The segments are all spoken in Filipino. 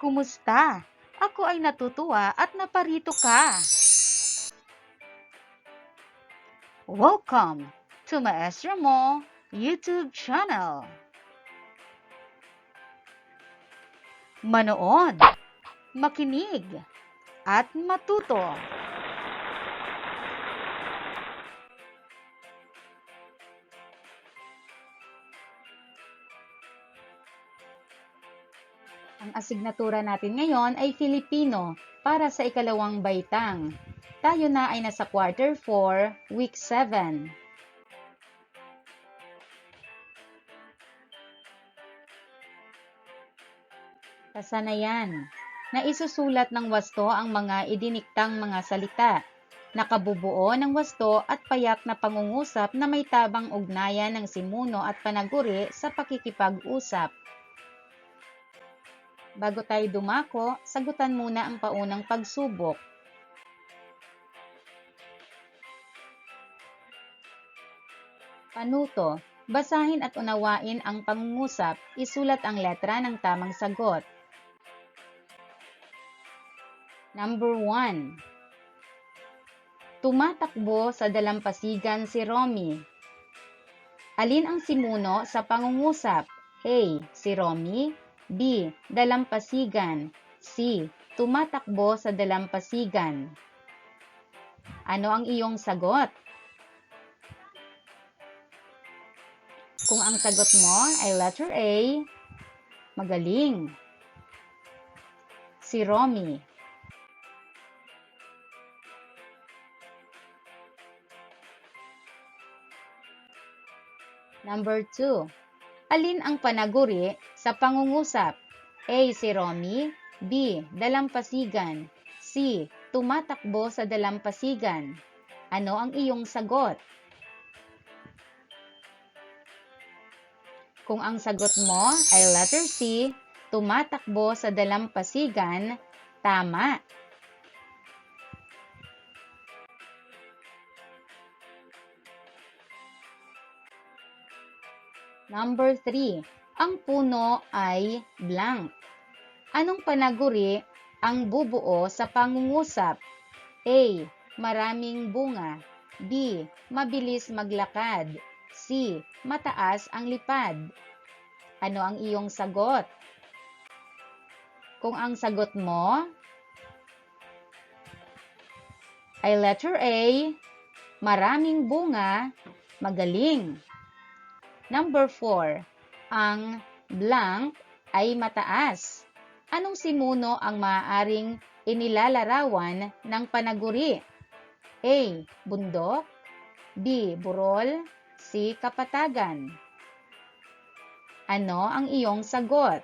Kumusta? Ako ay natutuwa at naparito ka. Welcome to Maestro Mo YouTube channel. Manood, makinig, at matuto. Ang asignatura natin ngayon ay Filipino para sa ikalawang baitang. Tayo na ay nasa quarter 4, week 7. Kasanayan. Naisusulat ng wasto ang mga idiniktang mga salita. Nakabubuo ng wasto at payak na pangungusap na may tabang ugnayan ng simuno at panaguri sa pakikipag-usap. Bago tayo dumako, sagutan muna ang paunang pagsubok. Panuto, basahin at unawain ang pangungusap, isulat ang letra ng tamang sagot. Number 1. Tumatakbo sa dalampasigan si Romy. Alin ang simuno sa pangungusap? A. Si Romy B. Dalampasigan C. Tumatakbo sa dalampasigan Ano ang iyong sagot? Kung ang sagot mo ay letter A, magaling. Si Romy. Number 2. Alin ang panaguri sa pangungusap? A. Si Romy B. Dalampasigan C. Tumatakbo sa dalampasigan Ano ang iyong sagot? Kung ang sagot mo ay letter C, tumatakbo sa dalampasigan, tama. Number 3. Ang puno ay blank. Anong panaguri ang bubuo sa pangungusap? A. Maraming bunga. B. Mabilis maglakad. C. Mataas ang lipad. Ano ang iyong sagot? Kung ang sagot mo ay letter A, maraming bunga, magaling. Number 4. Ang blank ay mataas. Anong simuno ang maaaring inilalarawan ng panaguri? A. Bundok B. Burol C. Kapatagan Ano ang iyong sagot?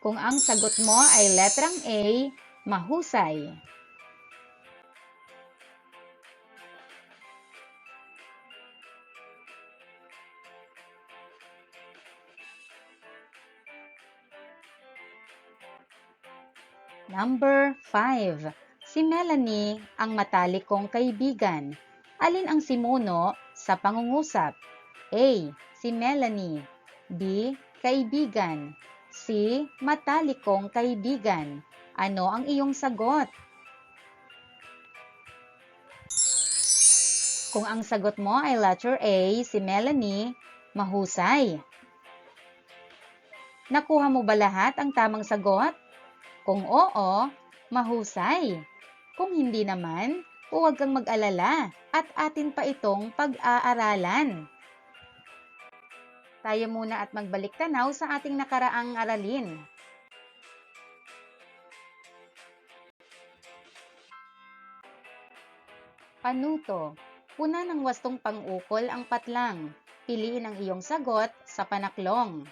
Kung ang sagot mo ay letrang A, mahusay. Number 5. Si Melanie ang matalik kong kaibigan. Alin ang simuno sa pangungusap? A. Si Melanie. B. Kaibigan. C. Matalik kong kaibigan. Ano ang iyong sagot? Kung ang sagot mo ay letter A, si Melanie, mahusay. Nakuha mo ba lahat ang tamang sagot? Kung oo, mahusay. Kung hindi naman, huwag kang mag-alala at atin pa itong pag-aaralan. Tayo muna at magbalik tanaw sa ating nakaraang aralin. Panuto. Puna ng wastong pang-ukol ang patlang. Piliin ang iyong sagot sa panaklong.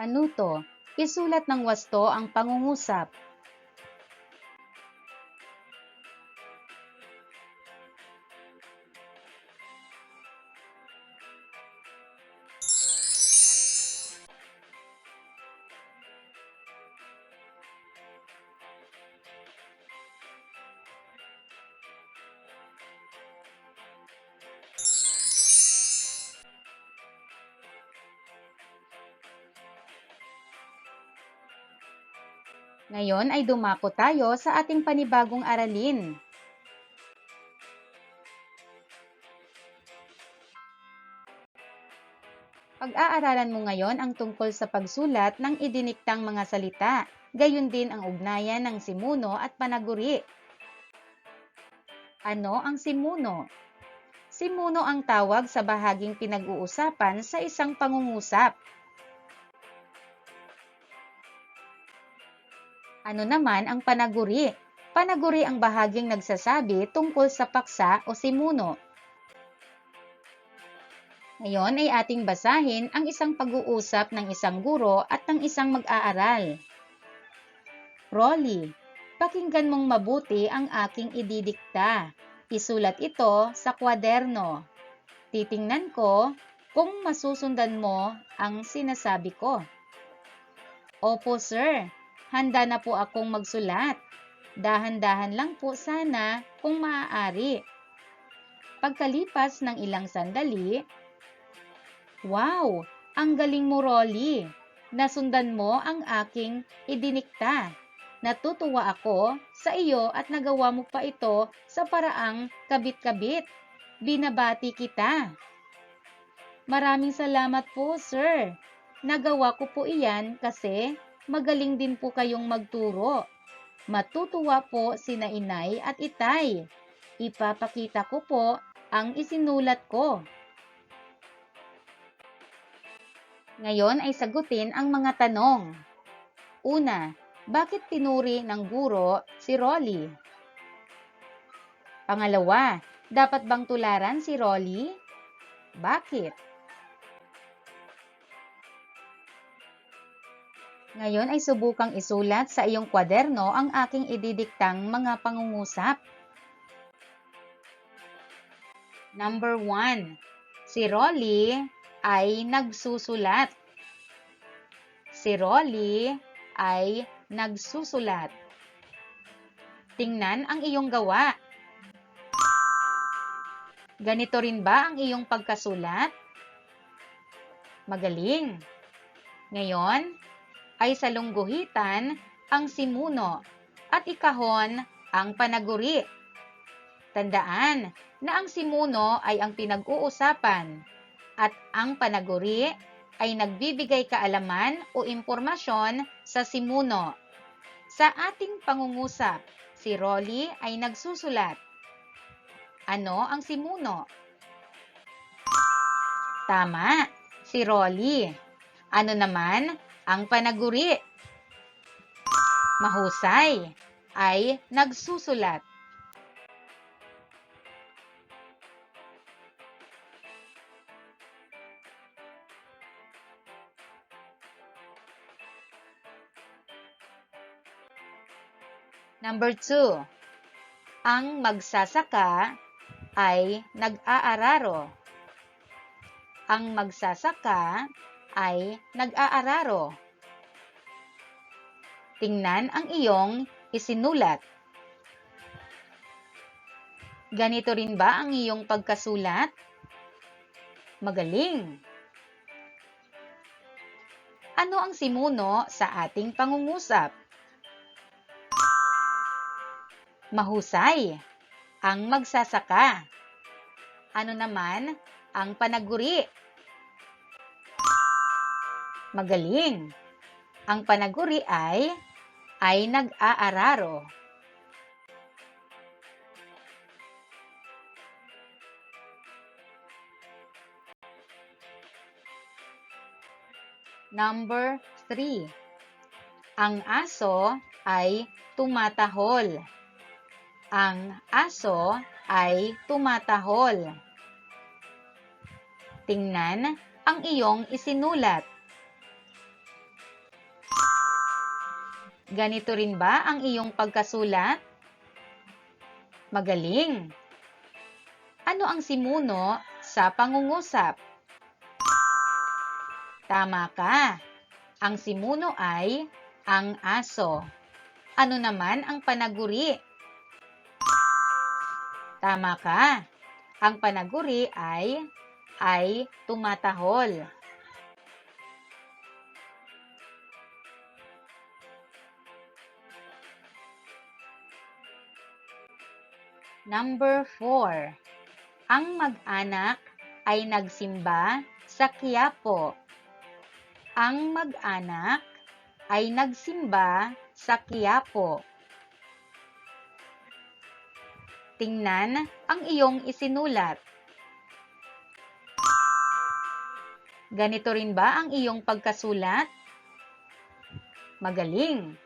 Panuto, isulat ng wasto ang pangungusap. Ngayon ay dumako tayo sa ating panibagong aralin. Pag-aaralan mo ngayon ang tungkol sa pagsulat ng idiniktang mga salita, gayon din ang ugnayan ng simuno at panaguri. Ano ang simuno? Simuno ang tawag sa bahaging pinag-uusapan sa isang pangungusap. Ano naman ang panaguri? Panaguri ang bahaging nagsasabi tungkol sa paksa o simuno. Ngayon ay ating basahin ang isang pag-uusap ng isang guro at ng isang mag-aaral. Rolly, pakinggan mong mabuti ang aking ididikta. Isulat ito sa kwaderno. Titingnan ko kung masusundan mo ang sinasabi ko. Opo, sir. Handa na po akong magsulat. Dahan-dahan lang po sana kung maaari. Pagkalipas ng ilang sandali, Wow! Ang galing mo, Rolly! Nasundan mo ang aking idinikta. Natutuwa ako sa iyo at nagawa mo pa ito sa paraang kabit-kabit. Binabati kita. Maraming salamat po, sir. Nagawa ko po iyan kasi magaling din po kayong magturo. Matutuwa po sina inay at itay. Ipapakita ko po ang isinulat ko. Ngayon ay sagutin ang mga tanong. Una, bakit tinuri ng guro si Rolly? Pangalawa, dapat bang tularan si Rolly? Bakit? Ngayon ay subukang isulat sa iyong kwaderno ang aking ididiktang mga pangungusap. Number 1. Si Rolly ay nagsusulat. Si Rolly ay nagsusulat. Tingnan ang iyong gawa. Ganito rin ba ang iyong pagkasulat? Magaling. Ngayon, ay salungguhitan ang simuno at ikahon ang panaguri. Tandaan na ang simuno ay ang pinag-uusapan at ang panaguri ay nagbibigay kaalaman o impormasyon sa simuno. Sa ating pangungusap, si Rolly ay nagsusulat. Ano ang simuno? Tama, si Rolly. Ano naman ang panaguri? Mahusay ay nagsusulat. Number 2. Ang magsasaka ay nag-aararo. Ang magsasaka ay nag-aararo. Tingnan ang iyong isinulat. Ganito rin ba ang iyong pagkasulat? Magaling! Ano ang simuno sa ating pangungusap? Mahusay, ang magsasaka. Ano naman ang panaguri? Magaling. Ang panaguri ay ay nag-aararo. Number 3. Ang aso ay tumatahol. Ang aso ay tumatahol. Tingnan ang iyong isinulat. Ganito rin ba ang iyong pagkasulat? Magaling! Ano ang simuno sa pangungusap? Tama ka! Ang simuno ay ang aso. Ano naman ang panaguri? Tama ka! Ang panaguri ay ay tumatahol. Number 4. Ang mag-anak ay nagsimba sa Quiapo. Ang mag-anak ay nagsimba sa Quiapo. Tingnan ang iyong isinulat. Ganito rin ba ang iyong pagkasulat? Magaling!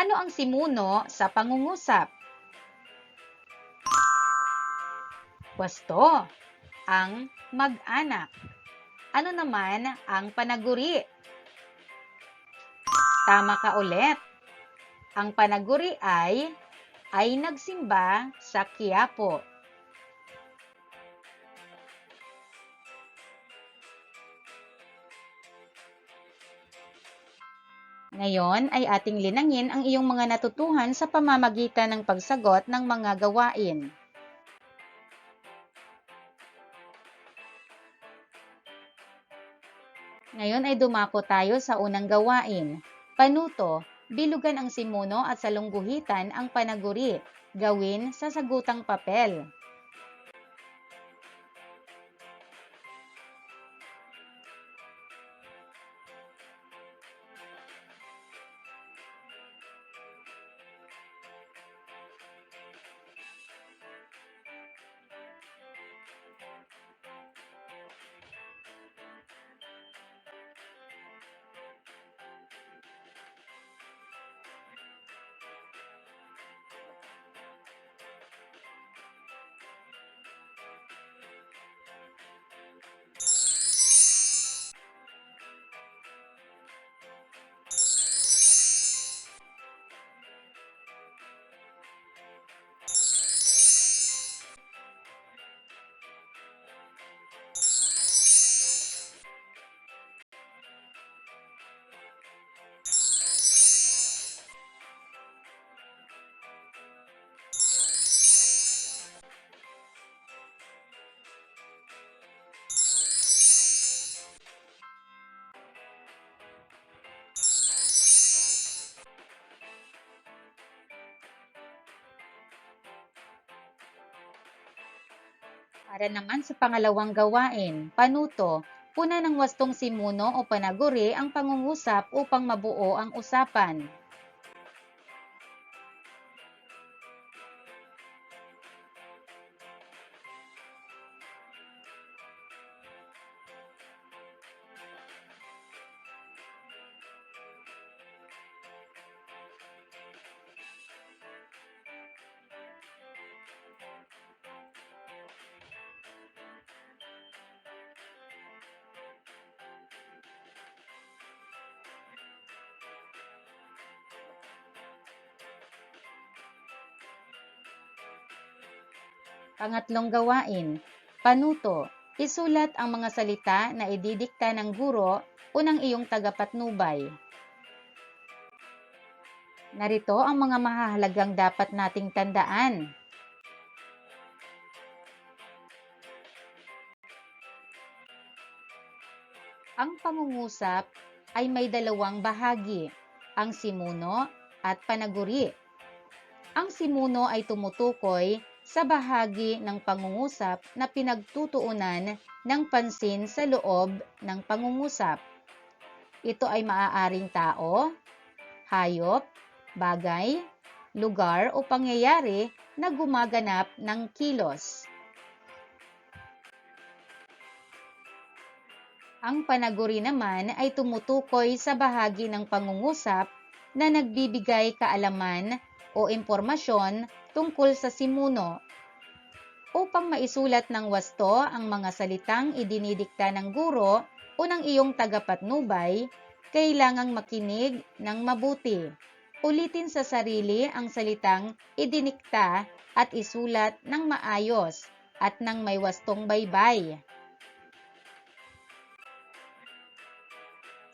Ano ang simuno sa pangungusap? Pwesto, ang mag-anak. Ano naman ang panaguri? Tama ka ulit. Ang panaguri ay ay nagsimba sa Quiapo. Ngayon ay ating linangin ang iyong mga natutuhan sa pamamagitan ng pagsagot ng mga gawain. Ngayon ay dumako tayo sa unang gawain. Panuto, bilugan ang simuno at salungguhitan ang panaguri. Gawin sa sagutang papel. Para naman sa pangalawang gawain, panuto, puna ng wastong simuno o panaguri ang pangungusap upang mabuo ang usapan. Pangatlong gawain, panuto, isulat ang mga salita na ididikta ng guro o ng iyong tagapatnubay. Narito ang mga mahahalagang dapat nating tandaan. Ang pangungusap ay may dalawang bahagi, ang simuno at panaguri. Ang simuno ay tumutukoy sa bahagi ng pangungusap na pinagtutuunan ng pansin sa loob ng pangungusap. Ito ay maaaring tao, hayop, bagay, lugar o pangyayari na gumaganap ng kilos. Ang panaguri naman ay tumutukoy sa bahagi ng pangungusap na nagbibigay kaalaman o impormasyon tungkol sa simuno. Upang maisulat ng wasto ang mga salitang idinidikta ng guro o ng iyong tagapatnubay, kailangang makinig ng mabuti. Ulitin sa sarili ang salitang idinikta at isulat ng maayos at ng may wastong baybay.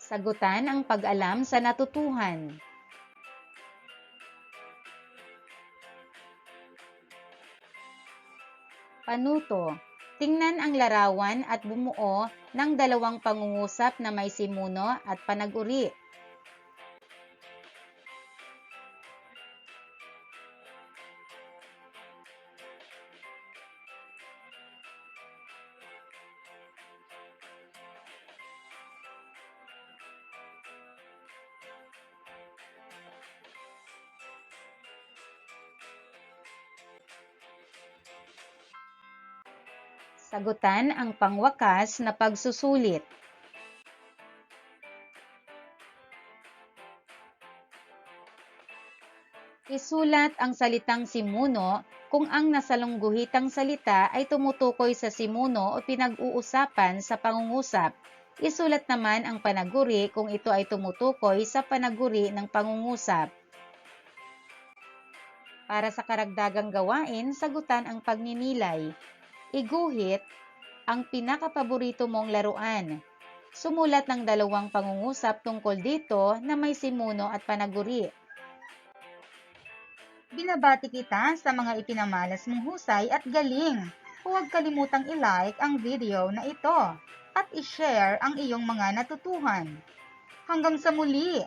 Sagutan ang pag-alam sa natutuhan. Panuto. Tingnan ang larawan at bumuo ng dalawang pangungusap na may simuno at panag-uri. Sagutan ang pangwakas na pagsusulit. Isulat ang salitang simuno kung ang nasalungguhitang salita ay tumutukoy sa simuno o pinag-uusapan sa pangungusap. Isulat naman ang panaguri kung ito ay tumutukoy sa panaguri ng pangungusap. Para sa karagdagang gawain, sagutan ang pagninilay. Iguhit ang pinakapaborito mong laruan. Sumulat ng dalawang pangungusap tungkol dito na may simuno at panaguri. Binabati kita sa mga ipinamalas mong husay at galing. Huwag kalimutang i-like ang video na ito at i-share ang iyong mga natutuhan. Hanggang sa muli,